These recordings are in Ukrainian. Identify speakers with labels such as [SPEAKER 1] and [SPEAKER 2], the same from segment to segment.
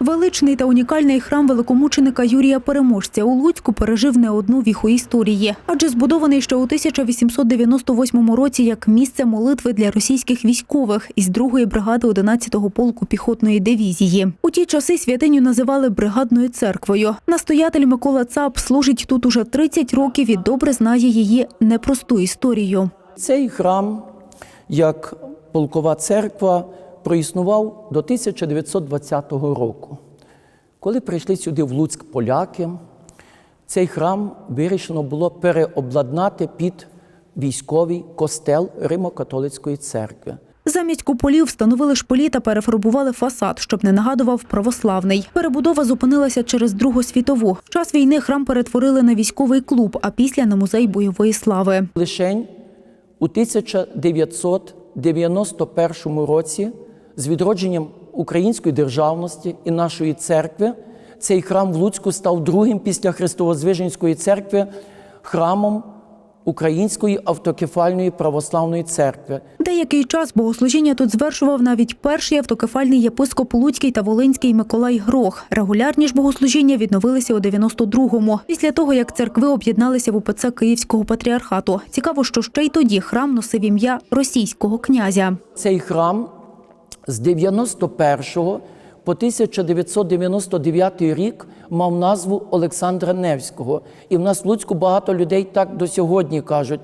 [SPEAKER 1] Величний та унікальний храм великомученика Юрія Переможця у Луцьку пережив не одну віху історії, адже збудований ще у 1898 році як місце молитви для російських військових із 2-ї бригади 11-го полку піхотної дивізії. У ті часи святиню називали бригадною церквою. Настоятель Микола Цап служить тут уже 30 років і добре знає її непросту історію.
[SPEAKER 2] Цей храм, як полкова церква, проіснував до 1920 року. Коли прийшли сюди в Луцьк поляки, цей храм вирішено було переобладнати під військовий костел Римо-католицької церкви.
[SPEAKER 1] Замість куполів встановили шпилі та перефарбували фасад, щоб не нагадував православний. Перебудова зупинилася через Другу світову. В час війни храм перетворили на військовий клуб, а після на музей бойової слави.
[SPEAKER 2] Лишень у 1991 році з відродженням української державності і нашої церкви цей храм в Луцьку став другим після Христовозвиженської церкви храмом Української автокефальної православної церкви.
[SPEAKER 1] Деякий час богослужіння тут звершував навіть перший автокефальний єпископ Луцький та Волинський Миколай Грох. Регулярні ж богослужіння відновилися у 92-му, після того як церкви об'єдналися в УПЦ Київського патріархату. Цікаво, що ще й тоді храм носив ім'я російського князя.
[SPEAKER 2] Цей храм з 91 по 1999 рік мав назву Олександра Невського. І в нас в Луцьку багато людей так до сьогодні кажуть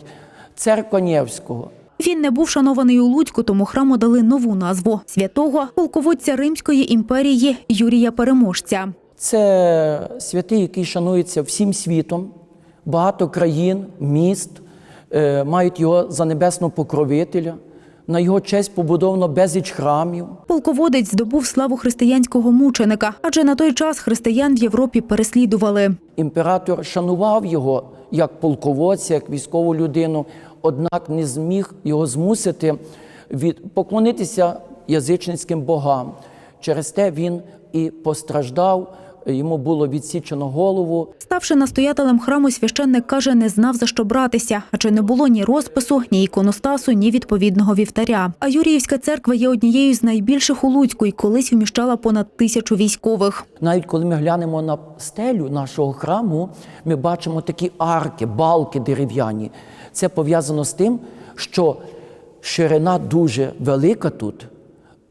[SPEAKER 2] церква Невського.
[SPEAKER 1] Він не був шанований у Луцьку, тому храму дали нову назву святого полководця Римської імперії Юрія Переможця.
[SPEAKER 2] Це святий, який шанується всім світом. Багато країн, міст е, мають його за небесного покровителя. На його честь побудовано безліч храмів.
[SPEAKER 1] Полководець здобув славу християнського мученика, адже на той час християн в Європі переслідували.
[SPEAKER 2] Імператор шанував його як полководця, як військову людину, однак не зміг його змусити від поклонитися язичницьким богам. Через те він і постраждав. Йому було відсічено голову.
[SPEAKER 1] Ставши настоятелем храму, священник каже, не знав за що братися, адже не було ні розпису, ні іконостасу, ні відповідного вівтаря. А Юріївська церква є однією з найбільших у Луцьку і колись вміщала понад тисячу військових.
[SPEAKER 2] Навіть коли ми глянемо на стелю нашого храму, ми бачимо такі арки, балки дерев'яні. Це пов'язано з тим, що ширина дуже велика тут,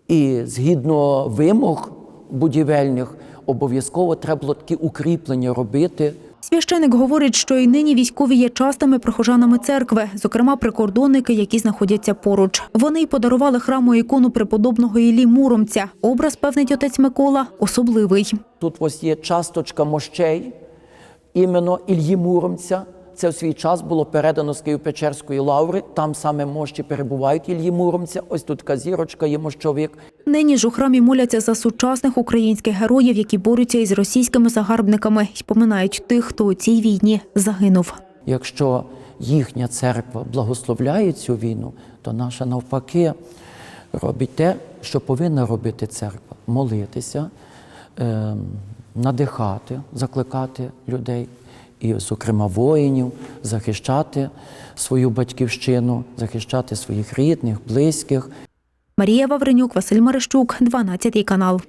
[SPEAKER 2] і згідно вимог будівельних, обов'язково треба було такі укріплення робити.
[SPEAKER 1] Священик говорить, що і нині військові є частими прихожанами церкви, зокрема прикордонники, які знаходяться поруч. Вони й подарували храму ікону преподобного Іллі Муромця. Образ, певнить отець Микола, особливий.
[SPEAKER 2] Тут ось є часточка мощей, іменно Ільї Муромця. Це в свій час було передано з Києво-Печерської лаври. Там саме мощі перебувають Ільї Муромця. Ось тут така зірочка є мощовик.
[SPEAKER 1] Нині ж у храмі моляться за сучасних українських героїв, які борються із російськими загарбниками і поминають тих, хто у цій війні загинув.
[SPEAKER 2] Якщо їхня церква благословляє цю війну, то наша навпаки робить те, що повинна робити церква молитися, ем, надихати, закликати людей, і, зокрема, воїнів, захищати свою батьківщину, захищати своїх рідних, близьких.
[SPEAKER 1] Марія Вавренюк, Василь Марищук, 12 канал.